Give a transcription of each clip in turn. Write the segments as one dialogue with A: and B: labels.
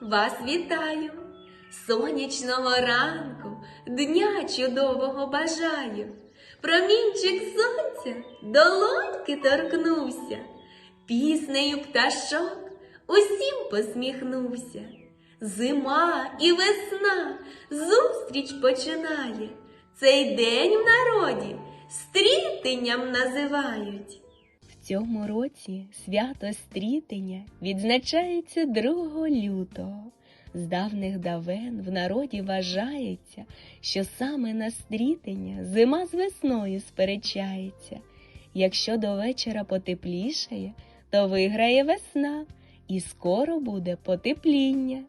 A: вас вітаю. Сонячного ранку, дня чудового бажаю. Промінчик сонця долоньки торкнувся, піснею пташок усім посміхнувся. Зима і весна зустріч починає. Цей день в народі стрітенням називають. Цьому році свято стрітення відзначається 2 лютого. З давних давен в народі вважається, що саме на стрітення зима з весною сперечається. Якщо до вечора потеплішає, то виграє весна, і скоро буде потепління.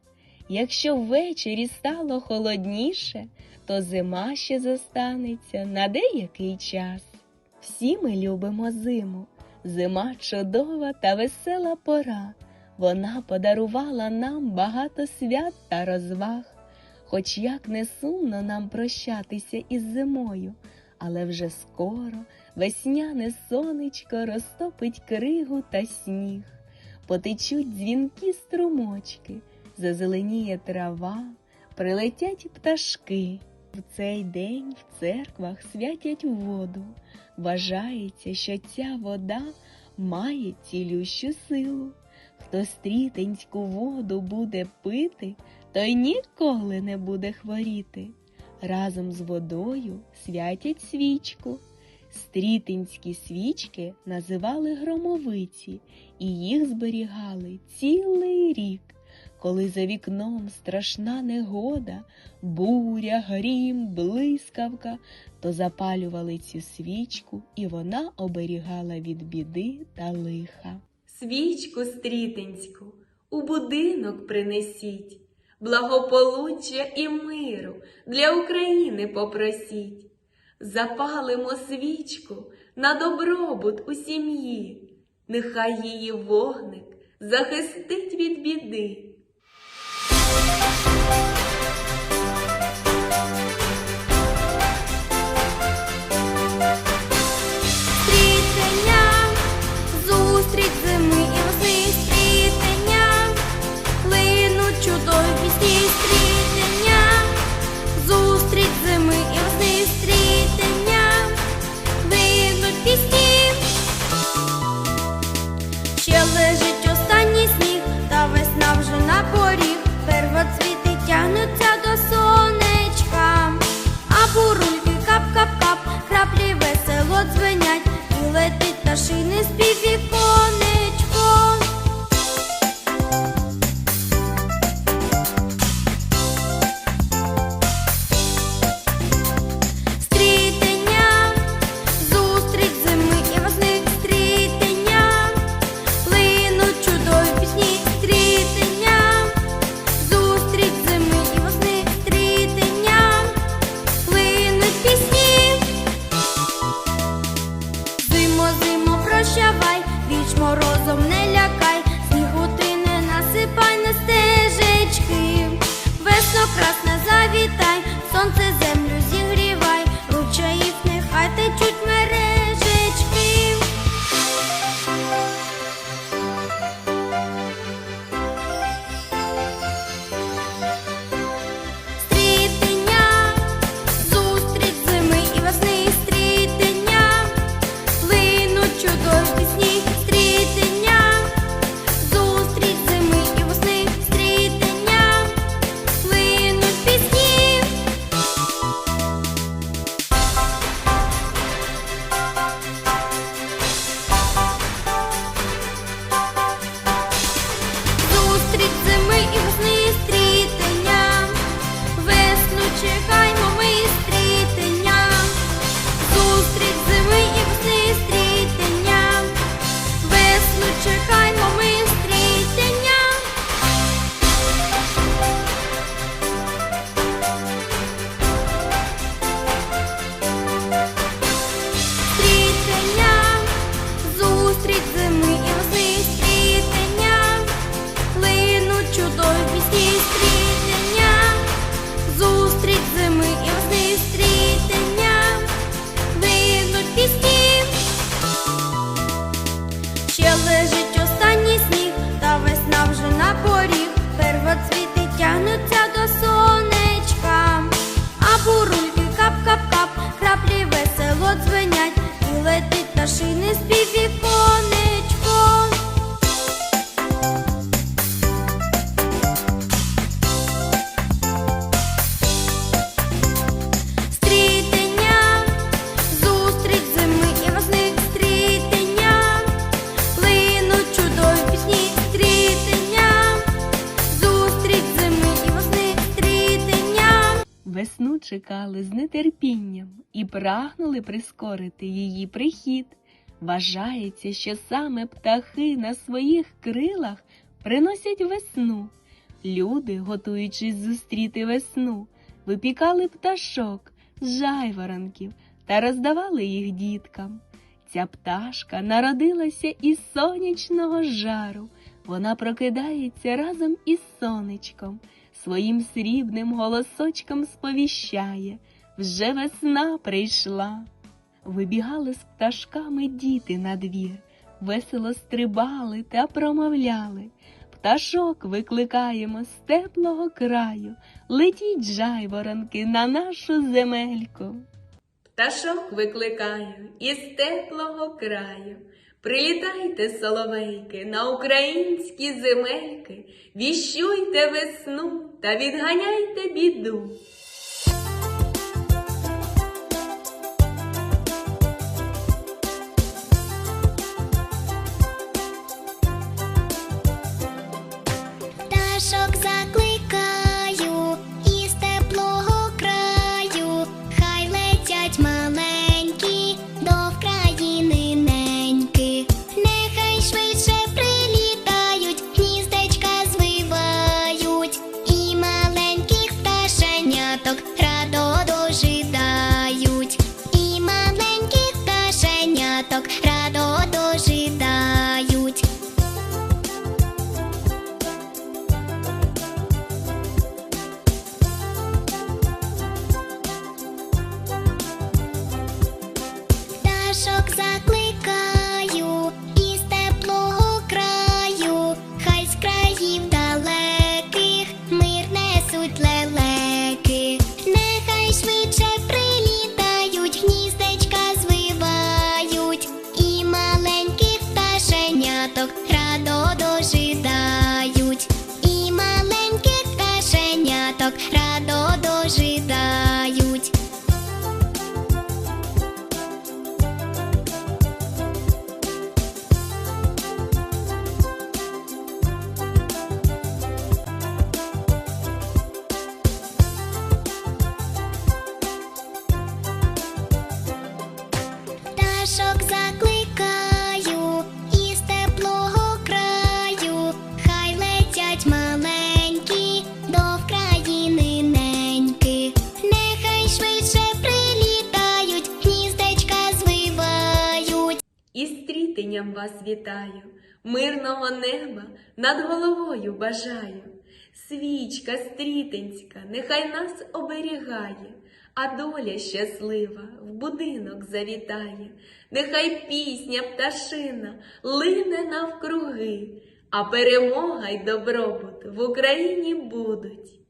A: Якщо ввечері стало холодніше, то зима ще зостанеться на деякий час. Всі ми любимо зиму. Зима чудова та весела пора. Вона подарувала нам багато свят та розваг. Хоч як не сумно нам прощатися із зимою, але вже скоро весняне сонечко розтопить кригу та сніг, потечуть дзвінкі струмочки, зазеленіє трава, прилетять пташки. В цей день в церквах святять воду. Вважається, що ця вода має цілющу силу. Хто стрітенську воду буде пити, той ніколи не буде хворіти. Разом з водою святять свічку. Стрітинські свічки називали громовиці, і їх зберігали цілий рік. Коли за вікном страшна негода, буря, грім, блискавка, то запалювали цю свічку, і вона оберігала від біди та лиха. Свічку стрітинську у будинок принесіть, благополуччя і миру для України попросіть. Запалимо свічку на добробут у сім'ї, нехай її вогник захистить від біди.
B: Стрітення, пташиний спів віконечко. Стрітення, зими і весни, стрітення, линуть чудові пісні, стрітення, зустріч зими і весни, стрітення.
A: Весну чекали з нетерпінням і прагнули прискорити її прихід. Вважається, що саме птахи на своїх крилах приносять весну. Люди, готуючись зустріти весну, випікали пташок жайворонків та роздавали їх діткам. Ця пташка народилася із сонячного жару. Вона прокидається разом із сонечком, своїм срібним голосочком сповіщає вже весна прийшла. Вибігали з пташками діти на двір, весело стрибали та промовляли. Пташок викликаємо з теплого краю, летіть жайворонки на нашу земельку. Пташок викликаю із теплого краю. Прилітайте, соловейки, на українські земельки, віщуйте весну та відганяйте біду. Вас вітаю, мирного неба над головою бажаю. Свічка стрітенська, нехай нас оберігає, а доля щаслива в будинок завітає, нехай пісня пташина лине навкруги, а перемога й добробут в Україні будуть.